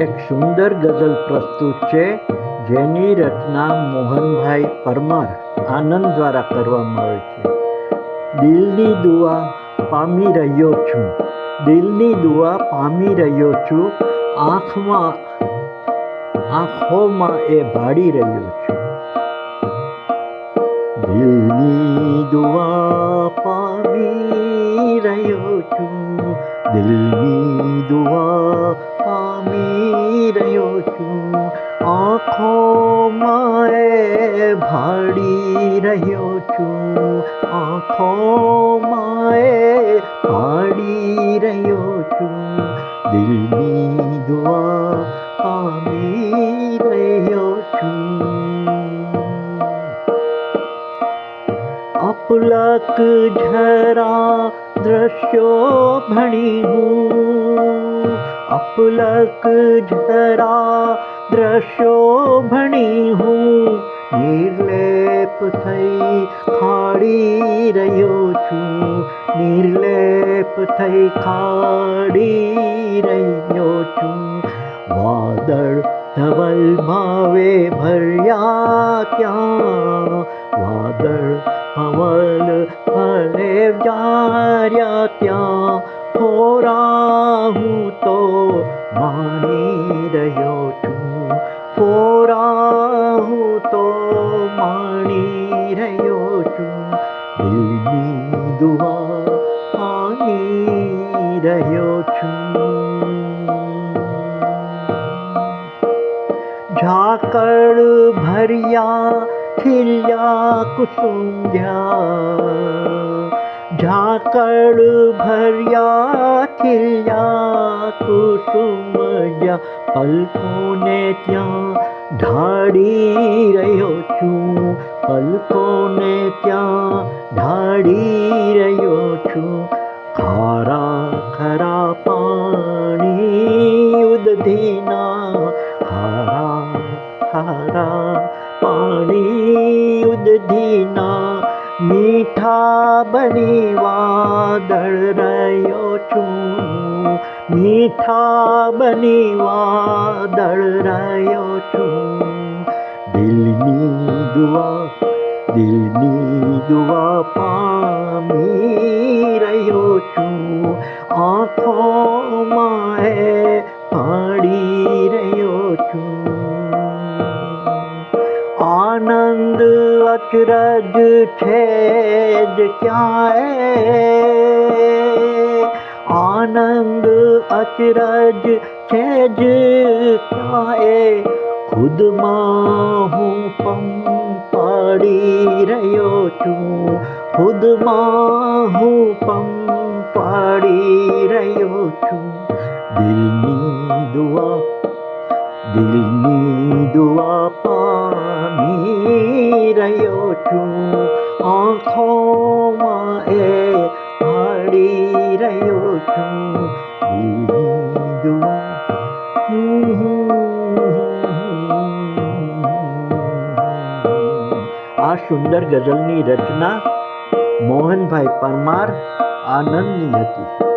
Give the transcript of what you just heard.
એક સુંદર ગઝલ પ્રસ્તુત છે, જેની રચના મોહનભાઈ પરમાર આનંદ દ્વારા કરવામાં આવે છે. દિલની દુઆ પામી રહ્યો છું. દિલની દુઆ પામી રહ્યો છું. આંખમાં, આંખોમાં એ ભાડી રહ્યો છું. દિલની દુઆ પામી રહ્યો છું. દિલની દુઆ પામી છું આંખોમાં એ ભાડી રહ્યો છું આંખોમાં એ ભાડી રહ્યો છું દિલની દુઆ પામી રહ્યો છું અપલક ઝરા દ્રશ્યો ભણી હું અપલક જરા દ્રશ્યો ભણી હું નિર્લેપ થઈ ખાડી રહ્યો છું નિર્લેપ થઈ ખાડી રહ્યો છું વાદળ ધવલ ભાવે ભર્યા ત્યાં વાદળ હવલ ભલે વ્યાર્યા ત્યાં ફોરા હું તો માણી રહ્યો છું ફોરા હું તો માણી રહ્યો છું દિલની દુઆ માણી રહ્યો છું ઝાકળ ભર્યા ખીલ્યા કુસુંધ્યા ઝાકળ ભર્યા ખીલ્યા કુસુમયા પલકોને ત્યાં ઢાળી રહ્યો છું. પલકોને ત્યાં ઢાળી રહ્યો છું. ખારા ખરા પાણી ઉદધીના, ખારા ખારા પાણી ઉદધીના, મીઠા બની વાદળ રહ્યો છું. મીઠા બની વાદળ રહ્યો છું. દિલની દુઆ દિલની દુઆ પામી રહ્યો છું. આંખોમાં એ પાડી રહ્યો છું. આનંદ અચરજ છે જ ક્યાંય? આનંદ અચરજ છે જ ક્યાંય ખુદમાં હું પમ પાડી રહ્યો છું ખુદમાં હું પમ પાડી રહ્યો છું દિલની દુઆ દિલની દુઆ પામી રહ્યો છું આંખોમાં આ સુંદર ગઝલની રચના મોહનભાઈ પરમાર આનંદની હતી.